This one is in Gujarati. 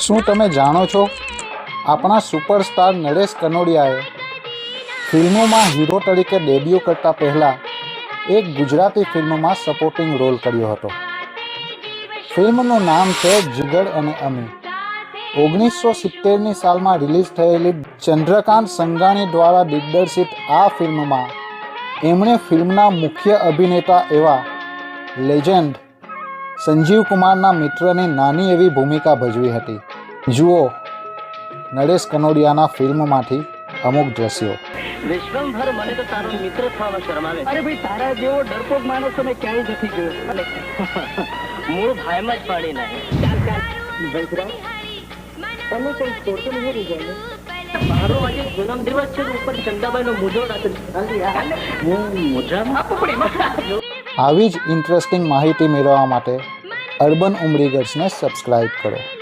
શું તમે જાણો છો? આપણા સુપરસ્ટાર નરેશ કનોડિયાએ ફિલ્મોમાં હીરો તરીકે ડેબ્યુ કરતા પહેલાં એક ગુજરાતી ફિલ્મમાં સપોર્ટિંગ રોલ કર્યો હતો. ફિલ્મનું નામ છે જીગર અને અમી. ઓગણીસો સિત્તેરની સાલમાં રિલીઝ થયેલી ચંદ્રકાંત સંઘાણી દ્વારા દિગ્દર્શિત આ ફિલ્મમાં એમણે ફિલ્મના મુખ્ય અભિનેતા એવા લેજેન્ડ સંજીવ કુમારના મિત્રની નાની એવી ભૂમિકા ભજવી હતી. જુઓ નરેશ કનોડિયાના ફિલ્મમાંથી અમુક દ્રશ્યો. વિશ્વભર મને તો તારો મિત્ર થવામાં શરમાવે અરે ભાઈ તારા જેવો ડરપોક માણસ તો મેં ક્યાંય નથી જોયો. મૂળ ભાઈમાં જ પાડી નાખે. ભાઈ તમે કઈ છોડતો નહીં રીઝલ્ટ મારો આજે જન્મ દિવસ છે ઉપર ચંદાબાઈ નો મુદ્રો રાખે હું મુદ્રામાં આવી જ ઇન્ટરેસ્ટિંગ માહિતી મેળવવા માટે અર્બન ઉમરીગર્સને સબસ્ક્રાઈબ કરો.